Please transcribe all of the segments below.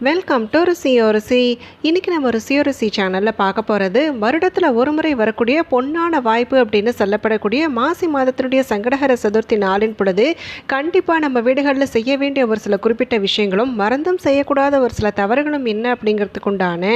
Welcome to ருசி ருசி இன்றைக்கி நம்ம ருசி ருசி சேனலில் பார்க்க போகிறது வருடத்தில் ஒரு முறை வரக்கூடிய பொன்னான வாய்ப்பு அப்படின்னு சொல்லப்படக்கூடிய மாசி மாதத்தினுடைய சங்கடகர சதுர்த்தி நாளின் பொழுது கண்டிப்பாக நம்ம வீடுகளில் செய்ய வேண்டிய ஒரு சில குறிப்பிட்ட விஷயங்களும் மறந்தும் செய்யக்கூடாத ஒரு சில தவறுகளும் என்ன அப்படிங்கிறதுக்கு உண்டான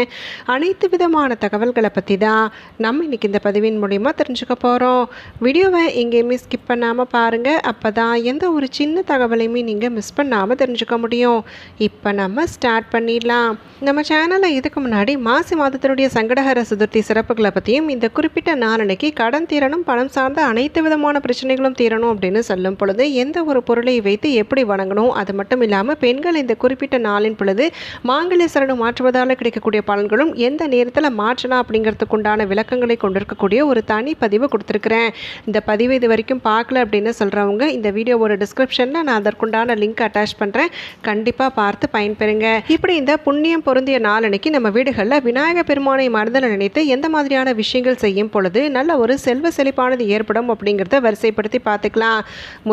அனைத்து விதமான தகவல்களை பற்றி தான் நம்ம இன்றைக்கி இந்த பதிவின் மூலிமா தெரிஞ்சுக்க போகிறோம் வீடியோவை எங்கேயுமே ஸ்கிப் பண்ணாமல் பாருங்கள் அப்போ தான் எந்த ஒரு சின்ன தகவலையுமே நீங்கள் மிஸ் பண்ணாமல் தெரிஞ்சுக்க முடியும். இப்போ நம்ம ஸ்டார்ட் பண்ணிடலாம். நம்ம சேனலில் இதுக்கு முன்னாடி மாசி மாதத்தினுடைய சங்கடகர சதுர்த்தி சிறப்புகளை பற்றியும் இந்த குறிப்பிட்ட நாளன்னைக்கு கடன் தீரணும் பணம் சார்ந்த அனைத்து விதமான பிரச்சனைகளும் தீரணும் அப்படின்னு சொல்லும் பொழுது எந்த ஒரு பொருளை வைத்து எப்படி வணங்கணும் அது மட்டும் இல்லாமல் பெண்கள் இந்த குறிப்பிட்ட நாளின் பொழுது மாங்கல்ய சரணம் மாற்றுவதால் கிடைக்கக்கூடிய பலன்களும் எந்த நேரத்தில் மாற்றலாம் அப்படிங்கிறதுக்கு உண்டான விளக்கங்களை கொண்டிருக்கக்கூடிய ஒரு தனி பதிவு கொடுத்துருக்குறேன். இந்த பதிவு இது வரைக்கும் பார்க்கல அப்படின்னு சொல்கிறவங்க இந்த வீடியோவோட டிஸ்கிரிப்ஷனில் நான் அதற்குண்டான லிங்க் அட்டாச் பண்ணுறேன் கண்டிப்பாக பார்த்து பயன்பெறுங்க. இப்படி இந்த புண்ணியம் பொருந்திய நாளன்னைக்கு நம்ம வீடுகளில் விநாயக பெருமானை மனதில் நினைத்து எந்த மாதிரியான விஷயங்கள் செய்யும் பொழுது நல்ல ஒரு செல்வ செழிப்பானது ஏற்படும் அப்படிங்கிறத வரிசைப்படுத்தி பார்த்துக்கலாம்.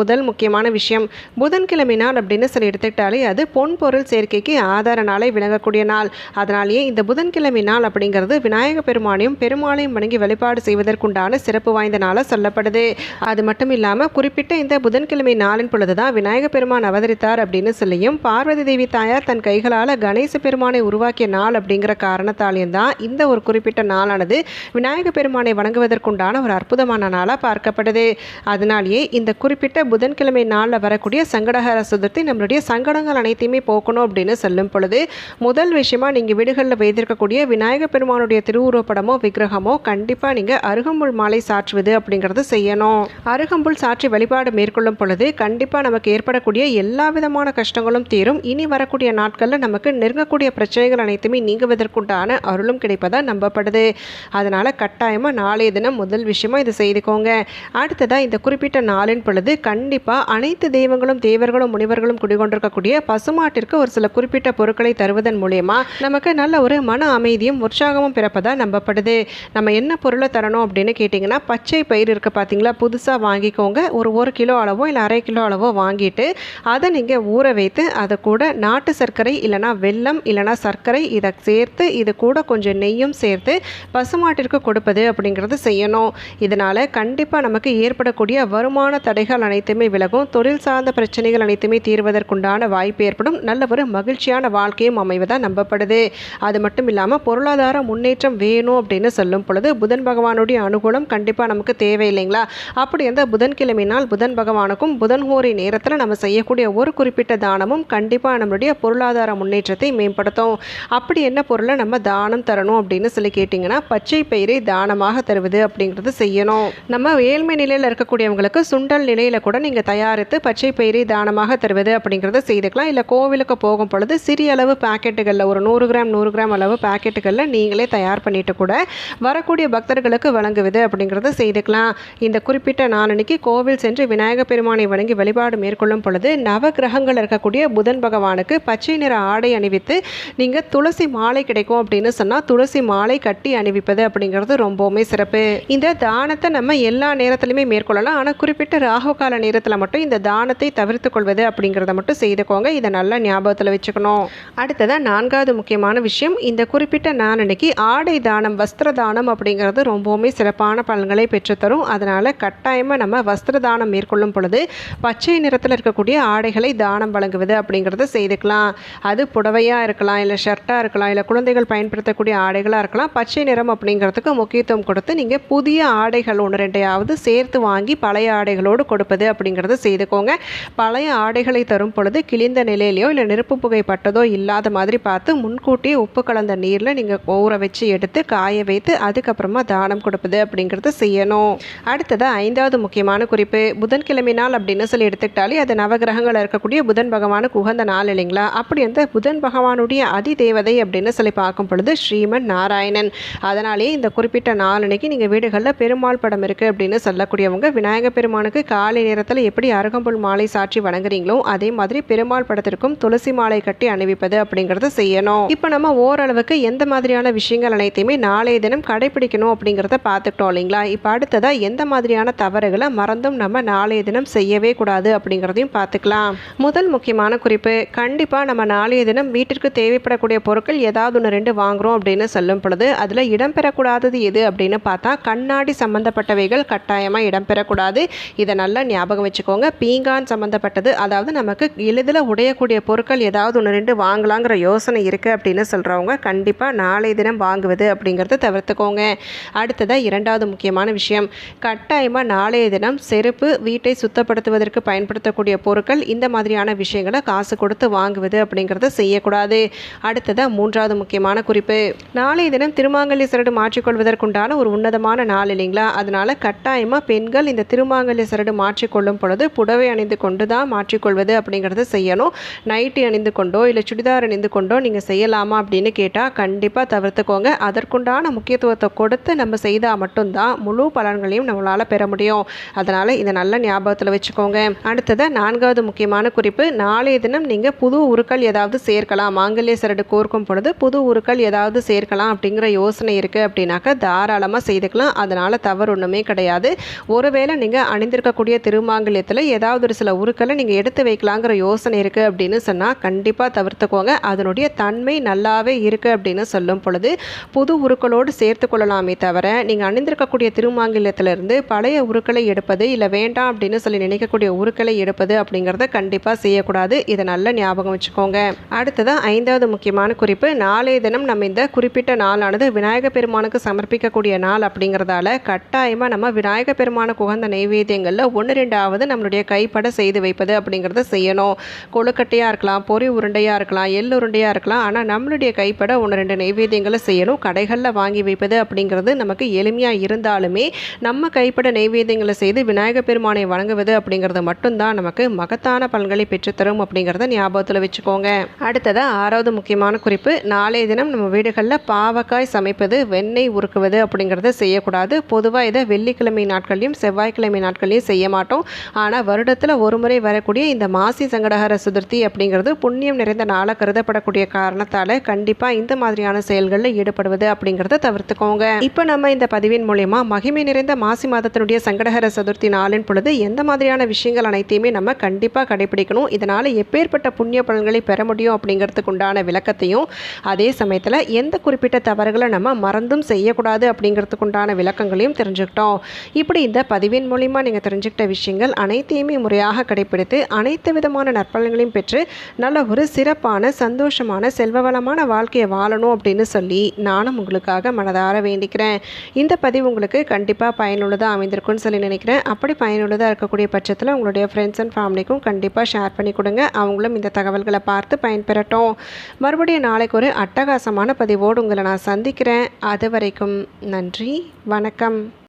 முதல் முக்கியமான விஷயம் புதன்கிழமை நாள் அப்படின்னு சொல்லி எடுத்துக்கிட்டாலே அது பொன் பொருள் சேர்க்கைக்கு ஆதார நாளை விளங்கக்கூடிய நாள். அதனாலேயே இந்த புதன்கிழமை நாள் அப்படிங்கிறது விநாயக பெருமானையும் பெருமாளையும் வணங்கி வழிபாடு செய்வதற்குண்டான சிறப்பு வாய்ந்த நாளாக சொல்லப்படுது. அது மட்டும் இல்லாமல் குறிப்பிட்ட இந்த புதன்கிழமை நாளின் பொழுது தான் விநாயக பெருமான் அவதரித்தார் அப்படின்னு சொல்லியும் பார்வதி தேவி தாயார் தன் கைகளால் கணேச பெருமானை உருவாக்கிய நாள் அப்படிங்கிற காரணத்தாலேயும் தான் இந்த ஒரு குறிப்பிட்ட நாளானது விநாயக பெருமானை வணங்குவதற்குண்டான ஒரு அற்புதமான நாளாக பார்க்கப்படுது அதனாலேயே இந்த குறிப்பிட்ட புதன்கிழமை நாளில் வரக்கூடிய சங்கடஹர சதுர்த்தி நம்மளுடைய சங்கடங்கள் அனைத்தையுமே போக்கணும் அப்படின்னு சொல்லும் பொழுது முதல் விஷயமா நீங்கள் வீடுகளில் வைத்திருக்கக்கூடிய விநாயக பெருமானுடைய திருவுருவப்படமோ விக்கிரகமோ கண்டிப்பாக நீங்கள் அருகம்புல் மாலை சாற்றுவது அப்படிங்கிறது செய்யணும். அருகம்புல் சாற்றி வழிபாடு மேற்கொள்ளும் பொழுது கண்டிப்பாக நமக்கு ஏற்படக்கூடிய எல்லா விதமான கஷ்டங்களும் தீரும். இனி வரக்கூடிய நாட்களில் நமக்கு நெருங்கக்கூடிய பிரச்சனைகள் அனைத்துமே நீங்குவதற்குண்டான அருளும் கிடைப்பதா நம்பப்படுது. அதனால் கட்டாயமாக நாளைய தினம் முதல் விஷயமா இதை செய்துக்கோங்க. அடுத்ததாக இந்த குறிப்பிட்ட நாளின் பொழுது கண்டிப்பாக அனைத்து தெய்வங்களும் தேவர்களும் முனிவர்களும் குடிகொண்டிருக்கக்கூடிய பசுமாட்டிற்கு ஒரு சில குறிப்பிட்ட பொருட்களை தருவதன் மூலயமா நமக்கு நல்ல ஒரு மன அமைதியும் உற்சாகமும் பிறப்பதாக நம்பப்படுது. நம்ம என்ன பொருளை தரணும் அப்படின்னு கேட்டிங்கன்னா பச்சை பயிர் இருக்குது பார்த்தீங்களா புதுசாக வாங்கிக்கோங்க. ஒரு ஒரு கிலோ அளவோ இல்லை அரை கிலோ அளவோ வாங்கிட்டு அதை நீங்கள் ஊற வைத்து அதை கூட நாட்டு சர்க்கரை இல்லைனா வெல்லம் இல்லைனா சர்க்கரை இதை சேர்த்து இது கூட கொஞ்சம் நெய்யும் சேர்த்து பசுமாட்டிற்கு கொடுப்பது அப்படிங்கிறது செய்யணும். இதனால் கண்டிப்பாக நமக்கு ஏற்படக்கூடிய வருமான தடைகள் அனைத்துமே விலகும். தொழில் சார்ந்த பிரச்சனைகள் அனைத்துமே தீர்வதற்குண்டான வாய்ப்பு ஏற்படும். நல்ல ஒரு மகிழ்ச்சியான வாழ்க்கையும் அமைவதாக நம்பப்படுது. அது மட்டும் இல்லாமல் பொருளாதார முன்னேற்றம் வேணும் அப்படின்னு சொல்லும் பொழுது புதன் பகவானுடைய அனுகூலம் கண்டிப்பாக நமக்கு தேவை இல்லைங்களா? அப்படி அந்த புதன்கிழமை நாள் புதன் பகவானுக்கும் புதன் ஹோரை நேரத்தில் நம்ம செய்யக்கூடிய ஒரு குறிப்பிட்ட தானமும் கண்டிப்பாக நம்மளுடைய பொருளாதார முன்னேற்றம் முன்னேற்றத்தை மேம்படுத்தும். அப்படி என்ன பொருளை நம்ம தானம் தரணும் அப்படின்னு சொல்லி கேட்டிங்கன்னா பச்சை பயிரை தானமாக தருவது அப்படிங்கிறது செய்யணும். நம்ம ஏழ்மை நிலையில் இருக்கக்கூடியவங்களுக்கு சுண்டல் நிலையில் கூட நீங்கள் தயாரித்து பச்சை பயிரை தானமாக தருவது அப்படிங்கிறத செய்துக்கலாம். இல்லை கோவிலுக்கு போகும் பொழுது சிறிய அளவு பாக்கெட்டுகளில் ஒரு நூறு கிராம் நூறு கிராம் அளவு பாக்கெட்டுகளில் நீங்களே தயார் பண்ணிட்டு கூட வரக்கூடிய பக்தர்களுக்கு வழங்குவது அப்படிங்கிறத செய்துக்கலாம். இந்த குறிப்பிட்ட நாளன்னைக்கு கோவில் சென்று விநாயக பெருமானை வணங்கி வழிபாடு மேற்கொள்ளும் பொழுது நவ கிரகங்கள் இருக்கக்கூடிய புதன் பகவானுக்கு பச்சை நிற ஆடை அணிவித்து நீங்கள் துளசி மாலை கிடைக்கும் அப்படின்னு சொன்னால் துளசி மாலை கட்டி அணிவிப்பது அப்படிங்கிறது ரொம்பவுமே சிறப்பு. இந்த தானத்தை நம்ம எல்லா நேரத்திலுமே மேற்கொள்ளலாம். ஆனால் குறிப்பிட்ட ராகு கால நேரத்தில் மட்டும் இந்த தானத்தை தவிர்த்து கொள்வது அப்படிங்கிறத மட்டும் செய்துக்கோங்க. இதை நல்லா ஞாபகத்தில் வச்சுக்கணும். அடுத்ததாக நான்காவது முக்கியமான விஷயம். இந்த குறிப்பிட்ட நாளன்னைக்கு ஆடை தானம் வஸ்திர தானம் அப்படிங்கிறது ரொம்பவுமே சிறப்பான பலன்களை பெற்றுத்தரும். அதனால் கட்டாயமாக நம்ம வஸ்திர தானம் மேற்கொள்ளும் பொழுது பச்சை நிறத்தில் இருக்கக்கூடிய ஆடைகளை தானம் வழங்குவது அப்படிங்கிறத செய்துக்கலாம். அது புடவையாக இருக்கலாம் இல்லை ஷர்ட்டாக இருக்கலாம் இல்லை குழந்தைகள் பயன்படுத்தக்கூடிய ஆடைகளாக இருக்கலாம் பச்சை நிறம் அப்படிங்கிறதுக்கு முக்கியத்துவம் கொடுத்து நீங்கள் புதிய ஆடைகள் ஒன்று ரெண்டையாவது சேர்த்து வாங்கி பழைய ஆடைகளோடு கொடுப்பது அப்படிங்கிறத செய்துக்கோங்க. பழைய ஆடைகளை தரும் பொழுது கிழிந்த நிலையிலையோ இல்லை நெருப்பு புகை பட்டதோ இல்லாத மாதிரி பார்த்து முன்கூட்டியே உப்பு கலந்த நீரில் நீங்கள் ஊற வச்சு எடுத்து காய வைத்து அதுக்கப்புறமா தானம் கொடுப்பது அப்படிங்கிறத செய்யணும். அடுத்தது ஐந்தாவது முக்கியமான குறிப்பு புதன்கிழமை நாள் அப்படின்னு சொல்லி எடுத்துக்கிட்டாலே அது நவகிரகங்கள் இருக்கக்கூடிய புதன் பகவானுக்கு உகந்த நாள் இல்லைங்களா? அப்படி அந்த புதன் சிவன் பகவானுடைய அதி தேவதை அப்படின்னு சொல்லி பார்க்கும் பொழுது ஸ்ரீமன் நாராயணன். அதனாலே இந்த குறிப்பிட்ட நாளனைக்கு நீங்கள் வீடுகளில் பெருமாள் படம் இருக்குது அப்படின்னு சொல்லக்கூடியவங்க விநாயக பெருமானுக்கு காலை நேரத்தில் எப்படி அருகம்புல் மாலை சாட்சி வணங்குறீங்களோ அதே மாதிரி பெருமாள் படத்திற்கும் துளசி மாலை கட்டி அணிவிப்பது அப்படிங்கிறத செய்யணும். இப்போ நம்ம ஓரளவுக்கு எந்த மாதிரியான விஷயங்கள் அனைத்தையுமே நாளைய தினம் கடைபிடிக்கணும் அப்படிங்கிறத பார்த்துக்கிட்டோம் இல்லைங்களா? இப்போ அடுத்ததாக எந்த மாதிரியான தவறுகளை மறந்தும் நம்ம நாளைய தினம் செய்யவே கூடாது அப்படிங்கிறதையும் பார்த்துக்கலாம். முதல் முக்கியமான குறிப்பு கண்டிப்பாக நம்ம நாளைய தினம் வீட்டிற்கு தேவைப்படக்கூடிய பொருட்கள் ஏதாவது ஒன்று ரெண்டு வாங்குறோம் அப்படின்னு சொல்லும் பொழுது அதில் இடம்பெறக்கூடாதது எது அப்படின்னு பார்த்தா கண்ணாடி சம்மந்தப்பட்டவைகள் கட்டாயமாக இடம்பெறக்கூடாது இதை நல்லா ஞாபகம் வச்சுக்கோங்க. பீங்கான் சம்மந்தப்பட்டது அதாவது நமக்கு எளிதில் உடையக்கூடிய பொருட்கள் ஏதாவது ஒன்று ரெண்டு வாங்கலாங்கிற யோசனை இருக்குது அப்படின்னு சொல்கிறவங்க கண்டிப்பாக நாளை தினம் வாங்குவது அப்படிங்கிறத தவிர்த்துக்கோங்க. அடுத்ததாக இரண்டாவது முக்கியமான விஷயம். கட்டாயமாக நாளைய தினம் செருப்பு வீட்டை சுத்தப்படுத்துவதற்கு பயன்படுத்தக்கூடிய பொருட்கள் இந்த மாதிரியான விஷயங்களை காசு கொடுத்து வாங்குவது அப்படிங்கிறத செய்யக்கூடாது. அடுத்ததாக மூன்றாவது முக்கியமான குறிப்பு. நாளைய தினம் திருமாங்கல்ய சரடு மாற்றிக்கொள்வதற்குண்டான ஒரு உன்னதமான நாள் இல்லைங்களா? அதனால கட்டாயமாக பெண்கள் இந்த திருமாங்கல்ய சரடு மாற்றிக்கொள்ளும் பொழுது புடவை அணிந்து கொண்டு தான் மாற்றிக்கொள்வது அப்படிங்கிறத செய்யணும். நைட்டி அணிந்து கொண்டோ இல்லை சுடிதார் அணிந்து கொண்டோ நீங்கள் செய்யலாமா அப்படின்னு கேட்டால் கண்டிப்பாக தவிர்த்துக்கோங்க. அதற்குண்டான முக்கியத்துவத்தை கொடுத்து நம்ம செய்தால் மட்டும்தான் முழு பலன்களையும் நம்மளால் பெற முடியும். அதனால் இதை நல்ல ஞாபகத்தில் வச்சுக்கோங்க. அடுத்ததாக நான்காவது முக்கியமான குறிப்பு. நாளைய தினம் நீங்கள் புது உருக்கள் ஏதாவது சேர்க்கலாம். மாங்கல்ய சரடு கோர்க்கும் பொழுது புது உருக்கள் ஏதாவது சேர்க்கலாம் அப்படிங்கிற யோசனை இருக்குது அப்படின்னாக்கா தாராளமாக செய்துக்கலாம். அதனால் தவறு ஒன்றுமே கிடையாது. ஒருவேளை நீங்கள் அணிந்திருக்கக்கூடிய திருமாங்கல்யத்தில் ஏதாவது ஒரு சில உருக்களை நீங்கள் எடுத்து வைக்கலாங்கிற யோசனை இருக்குது அப்படின்னு சொன்னால் கண்டிப்பாக தவிர்த்துக்கோங்க. அதனுடைய தன்மை நல்லாவே இருக்குது அப்படின்னு சொல்லும் பொழுது புது உருக்களோடு சேர்த்து கொள்ளலாமே தவிர நீங்கள் அணிந்திருக்கக்கூடிய திருமாங்கல்யத்திலிருந்து பழைய உருக்களை எடுப்பது இல்லை வேண்டாம் அப்படின்னு சொல்லி நினைக்கக்கூடிய உருக்களை எடுப்பது அப்படிங்கிறத கண்டிப்பாக செய்யக்கூடாது. இதை நல்ல ஞாபகம் வச்சுக்கோங்க. அடுத்ததாக ஐந்தாவது முக்கியமான குறிப்பு. நாளைய தினம் நம்ம இந்த குறிப்பிட்ட நாளானது விநாயக பெருமானுக்கு சமர்ப்பிக்கக்கூடிய நாள் அப்படிங்கிறதால கட்டாயமாக நம்ம விநாயக பெருமானுக்கு உகந்த நைவேத்தியங்களில் ஒன்று ரெண்டாவது நம்மளுடைய கைப்பட செய்து வைப்பது அப்படிங்கிறத செய்யணும். கொழுக்கட்டையாக இருக்கலாம் பொறி உருண்டையாக இருக்கலாம் எள் உருண்டையாக இருக்கலாம். ஆனால் நம்மளுடைய கைப்பட ஒன்று ரெண்டு நைவேத்தியங்களை செய்யணும். கடைகளில் வாங்கி வைப்பது அப்படிங்கிறது நமக்கு எளிமையாக இருந்தாலுமே நம்ம கைப்பட நைவேத்தியங்களை செய்து விநாயக பெருமானை வணங்குவது அப்படிங்கிறது மட்டும்தான் நமக்கு மகத்தான பலன்களை பெற்றுத்தரும் அப்படிங்கிறத ஞாபகத்தில் வச்சுக்கோங்க. அடுத்ததாக ஆறாவது முக்கியமான குறிப்பு நாளைய தினம் நம்ம வீடுகளில் பாவக்காய் சமைப்பது வெண்ணெய் உருக்குவது அப்படிங்கிறத செய்யக்கூடாது. பொதுவாக இதை வெள்ளிக்கிழமை நாட்கள்லையும் செவ்வாய்க்கிழமை நாட்கள்லையும் செய்ய மாட்டோம். ஆனால் வருடத்தில் ஒரு முறை வரக்கூடிய இந்த மாசி சங்கடகர சதுர்த்தி அப்படிங்கிறது புண்ணியம் நிறைந்த நாளாக கருதப்படக்கூடிய காரணத்தால் கண்டிப்பாக இந்த மாதிரியான செயல்களில் ஈடுபடுவது அப்படிங்கிறத தவிர்த்துக்கோங்க. இப்போ நம்ம இந்த பதிவின் மூலயமா மகிமை நிறைந்த மாசி மாதத்தினுடைய சங்கடகர சதுர்த்தி நாளின் பொழுது எந்த மாதிரியான விஷயங்கள் அனைத்தையுமே நம்ம கண்டிப்பாக கடைபிடிக்கணும். இதனால் எப்பேற்பட்ட புண்ணிய பலன்களை பெற முடியும் அப்படிங்கிறதுக்கு உண்டான விளக்கத்தையும் அதே சமயத்தில் எந்த குறிப்பிட்ட தவறுகளை நம்ம மறந்தும் செய்யக்கூடாது அப்படிங்கிறதுக்கு உண்டான விளக்கங்களையும் தெரிஞ்சுக்கிட்டோம். இப்படி இந்த பதிவின் மூலிமா நீங்கள் தெரிஞ்சுக்கிட்ட விஷயங்கள் அனைத்தையுமே முறையாக கடைபிடித்து அனைத்து விதமான நற்பலன்களையும் பெற்று நல்ல ஒரு சிறப்பான சந்தோஷமான செல்வவளமான வாழ்க்கையை வாழணும் அப்படின்னு சொல்லி நானும் உங்களுக்காக மனதார வேண்டிக்கிறேன். இந்த பதிவு உங்களுக்கு கண்டிப்பாக பயனுள்ளதாக அமைந்திருக்கும்னு சொல்லி நினைக்கிறேன். அப்படி பயனுள்ளதாக இருக்கக்கூடிய பட்சத்தில் உங்களுடைய ஃப்ரெண்ட்ஸ் அண்ட் ஃபேமிலிக்கும் கண்டிப்பாக ஷேர் பண்ணி கொடுங்க. அவங்களும் இந்த தகவல்களை பார்த்து பயன்பெறட்டும் மறுபடியும் நாளைக்கு ஒரு அட்டகாசமான பதிவோடு உங்களை நான் சந்திக்கிறேன். அது வரைக்கும் நன்றி. வணக்கம்.